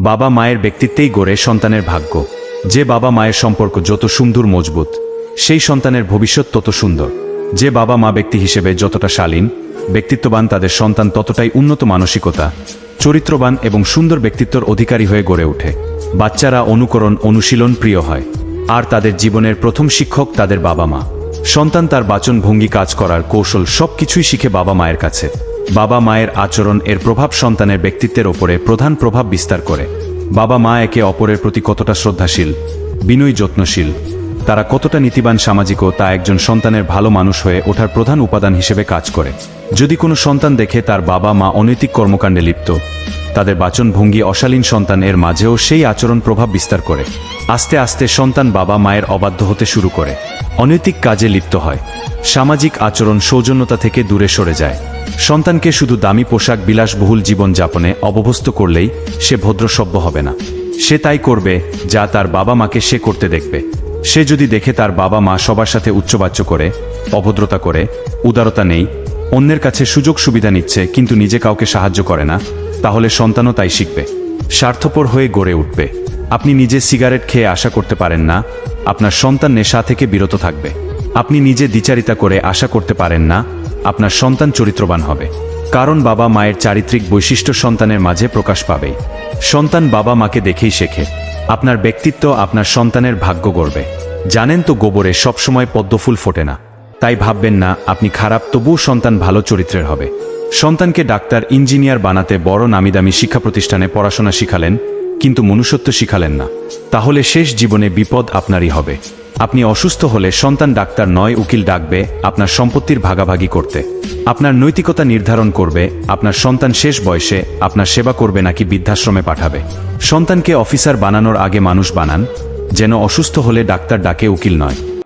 বাবা মায়ের ব্যক্তিত্বেই গড়ে সন্তানের ভাগ্য। যে বাবা মায়ের সম্পর্ক যত সুন্দর মজবুত, সেই সন্তানের ভবিষ্যৎ তত সুন্দর। যে বাবা মা ব্যক্তি হিসেবে যতটা শালীন, ব্যক্তিত্ববান তাদের সন্তান ততটাই উন্নত মানসিকতা, চরিত্রবান এবং সুন্দর ব্যক্তিত্বর অধিকারী হয়ে গড়ে ওঠে। বাচ্চারা অনুকরণ, অনুশীলন প্রিয় হয়। আর তাদের জীবনের প্রথম শিক্ষক তাদের বাবা মা। সন্তান তার বাচন ভঙ্গি কাজ করার কৌশল সবকিছুই শিখে বাবা মায়ের কাছে। বাবা মায়ের আচরণ এর প্রভাব সন্তানের ব্যক্তিত্বের ওপরে প্রধান প্রভাব বিস্তার করে। বাবা মা একে অপরের প্রতি কতটা শ্রদ্ধাশীল, বিনয়ী যত্নশীল, তারা কতটা নীতিবান সামাজিকও তা একজন সন্তানের ভালো মানুষ হয়ে ওঠার প্রধান উপাদান হিসেবে কাজ করে। যদি কোনো সন্তান দেখে তার বাবা মা অনৈতিক কর্মকাণ্ডে লিপ্ত, তাদের বাচন ভঙ্গি অশালীন সন্তান এর মাঝেও সেই আচরণ প্রভাব বিস্তার করে। আস্তে আস্তে সন্তান বাবা মায়ের অবাধ্য হতে শুরু করে। অনৈতিক কাজে লিপ্ত হয়। সামাজিক আচরণ সৌজন্যতা থেকে দূরে সরে যায়। সন্তানকে শুধু দামি পোশাক, বিলাসবহুল জীবন যাপনে অবভস্ত করলেই সে ভদ্রসভ্য হবে না। সে তাই করবে যা তার বাবা মাকে সে করতে দেখবে। সে যদি দেখে তার বাবা মা সবার সাথে উচ্চবাচ্য করে, অভদ্রতা করে, উদারতা নেই, অন্যের কাছে সুযোগ সুবিধা নিচ্ছে কিন্তু নিজে কাউকে সাহায্য করে না, তাহলে সন্তানও তাই শিখবে। স্বার্থপর হয়ে গড়ে উঠবে। আপনি নিজে সিগারেট খেয়ে আশা করতে পারেন না, আপনার সন্তান নেশা থেকে বিরত থাকবে। আপনি নিজে দ্বিচারিতা করে আশা করতে পারেন না, আপনার সন্তান চরিত্রবান হবে। কারণ বাবা মায়ের চারিত্রিক বৈশিষ্ট্য সন্তানের মাঝে প্রকাশ পাবেই। সন্তান বাবা মাকে দেখেই শেখে। আপনার ব্যক্তিত্ব আপনার সন্তানের ভাগ্য গড়বে। জানেন তো গোবরে সবসময় পদ্মফুল ফোটে না। তাই ভাববেন না, আপনি খারাপ, তবুও সন্তান ভালো চরিত্রের হবে। সন্তানকে ডাক্তার, ইঞ্জিনিয়ার বানাতে বড় নামিদামি শিক্ষা প্রতিষ্ঠানে পড়াশোনা শিখালেন কিন্তু মনুষ্যত্ব শিখালেন না। তাহলে শেষ জীবনে বিপদ আপনারই হবে। আপনি অসুস্থ হলে সন্তান ডাক্তার নয়, উকিল ডাকবে, আপনার সম্পত্তির ভাগাভাগি করতে। আপনার নৈতিকতা নির্ধারণ করবে, আপনার সন্তান শেষ বয়সে, আপনার সেবা করবে নাকি বৃদ্ধাশ্রমে পাঠাবে। সন্তানকে অফিসার বানানোর আগে মানুষ বানান, যেন অসুস্থ হলে ডাক্তার ডাকে, উকিল নয়।